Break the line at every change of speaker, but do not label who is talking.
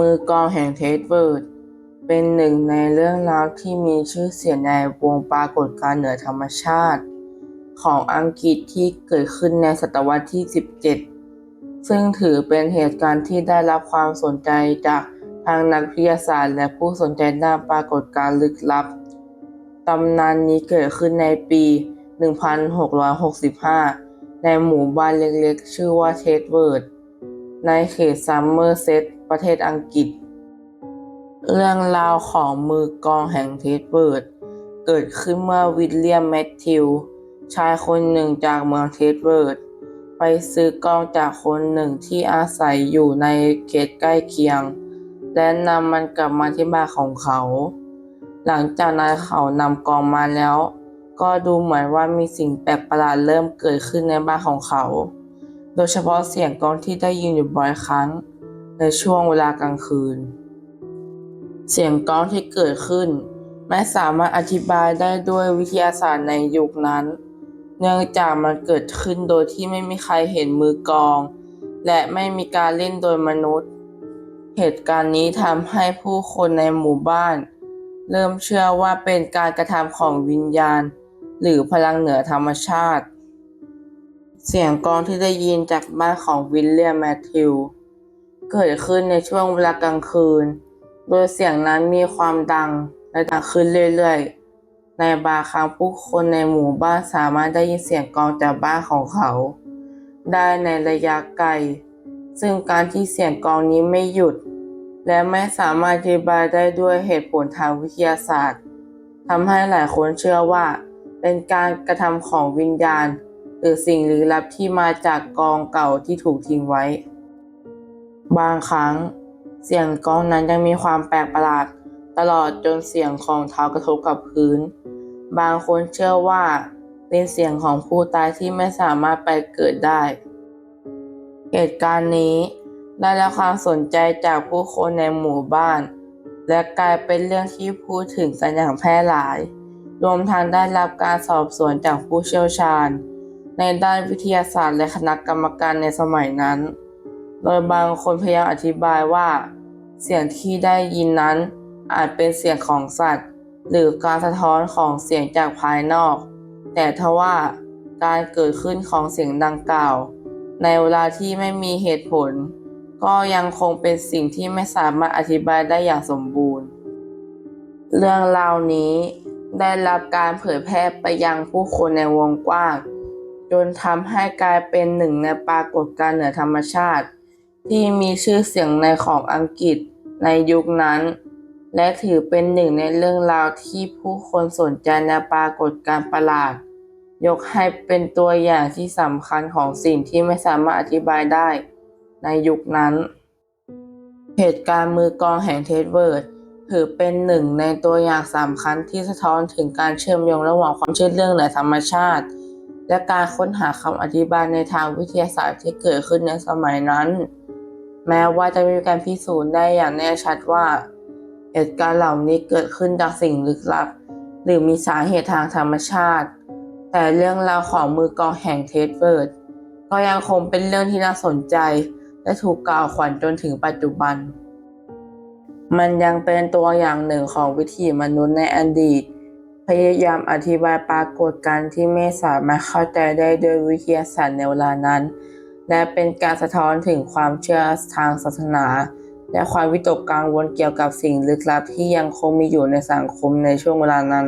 มือกองแห่งเทสเวิร์ด เป็นหนึ่งในเรื่องราวที่มีชื่อเสียงในวงปรากฏการณ์เหนือธรรมชาติ ของอังกฤษที่เกิดขึ้นในศตวรรษที่ 17 ซึ่งถือเป็นเหตุการณ์ที่ได้รับความสนใจจากทางนักวิทยาศาสตร์ และผู้สนใจด้านปรากฏการณ์ลึกลับ ตำนานนี้เกิดขึ้นในปี 1665 ในหมู่บ้านเล็กๆ ชื่อว่าเทสเวิร์ด ในเขตซัมเมอร์เซต ประเทศอังกฤษ เรื่องราวของมือกองแห่งเทสเวิร์ด เกิดขึ้นเมื่อวิลเลียมแมทธิว ชายคนหนึ่งจากเมืองเทสเวิร์ด ไปซื้อกองจากคนหนึ่งที่อาศัยอยู่ในเขตใกล้เคียง และนำมันกลับมาที่บ้านของเขา หลังจากนั้นเขานำกองมาแล้ว ก็ดูเหมือนว่ามีสิ่งแปลกประหลาดเริ่มเกิดขึ้นในบ้านของเขา โดยเฉพาะเสียงกองที่ได้ยินอยู่บ่อยครั้ง ในช่วงเวลากลางคืน เสียงกลองที่เกิดขึ้น ไม่สามารถอธิบายได้ด้วยวิทยาศาสตร์ในยุคนั้น เนื่องจากมันเกิดขึ้นโดยที่ไม่มีใครเห็นมือกอง และไม่มีการเล่นโดยมนุษย์ เหตุการณ์นี้ทำให้ผู้คนในหมู่บ้าน เริ่มเชื่อว่าเป็นการกระทำของวิญญาณ หรือพลังเหนือธรรมชาติ เสียงกองที่ได้ยินจากบ้านของวิลเลียมแมทธิว เกิดขึ้นในช่วงเวลากลางคืน โดยเสียงนั้นมีความดังและดังขึ้นเรื่อยๆ ในบางครั้งผู้คนในหมู่บ้านสามารถได้ยินเสียงกองจากบ้านของเขา ได้ในระยะไกล ซึ่งการที่เสียงกองนี้ไม่หยุด และไม่สามารถอธิบายได้ด้วยเหตุผลทางวิทยาศาสตร์ทำให้หลายคนเชื่อว่า เป็นการกระทำของวิญญาณ หรือสิ่งลี้ลับที่มาจากกองเก่าที่ถูกทิ้งไว้ บางครั้งเสียงกองนั้นยังมีความแปลกประหลาด ตลอดจนเสียงของเท้ากระทบกับพื้น บางคนเชื่อว่าเป็นเสียงของผู้ตายที่ไม่สามารถไปเกิดได้ เหตุการณ์นี้ได้รับความสนใจจากผู้คนในหมู่บ้าน และกลายเป็นเรื่องที่พูดถึงกันอย่างแพร่หลาย รวมทั้งได้รับการสอบสวนจากผู้เชี่ยวชาญ ในด้านวิทยาศาสตร์และคณะกรรมการในสมัยนั้น โดยบางคนพยายามอธิบายว่า เสียงที่ได้ยินนั้นอาจเป็นเสียงของสัตว์ หรือการสะท้อนของเสียงจากภายนอก แต่ทว่าการเกิดขึ้นของเสียงดังกล่าว ในเวลาที่ไม่มีเหตุผล ก็ยังคงเป็นสิ่งที่ไม่สามารถอธิบายได้อย่างสมบูรณ์ เรื่องราวนี้ได้รับการเผยแพร่ไปยังผู้คนในวงกว้าง จนทำให้กลายเป็นหนึ่งในปรากฏการณ์เหนือธรรมชาติ ที่มีชื่อเสียงในของอังกฤษในยุคนั้น และถือเป็นหนึ่งในเรื่องราวที่ผู้คนสนใจในปรากฏการณ์ประหลาด ยกให้เป็นตัวอย่างที่สำคัญของสิ่งที่ไม่สามารถอธิบายได้ในยุคนั้น เหตุการณ์มือกองแห่งเทสเวิร์ดถือเป็นหนึ่งในตัวอย่างสำคัญที่สะท้อนถึงการเชื่อมโยงระหว่างความเชื่อเรื่องเหนือธรรมชาติ และการค้นหาคำอธิบายในทางวิทยาศาสตร์ที่เกิดขึ้นในสมัยนั้น แม้ว่าจะมีการพิสูจน์ได้อย่างแน่ชัดว่า เหตุการณ์เหล่านี้เกิดขึ้นจากสิ่งลึกลับ หรือมีสาเหตุทางธรรมชาติ แต่เรื่องราวของมือกองแห่งเทสเวิร์ดก็ยังคงเป็นเรื่องที่น่าสนใจ และถูกกล่าวขวัญจนถึงปัจจุบัน มันยังเป็นตัวอย่างหนึ่งของวิถีมนุษย์ในอดีต พยายามอธิบายปรากฏการณ์ที่ไม่สามารถเข้าใจได้ด้วยวิทยาศาสตร์ในเวลานั้น และเป็นการสะท้อนถึงความเชื่อทางศาสนา และความวิตกกังวลเกี่ยวกับสิ่งลึกลับที่ยังคงมีอยู่ในสังคมในช่วงเวลานั้น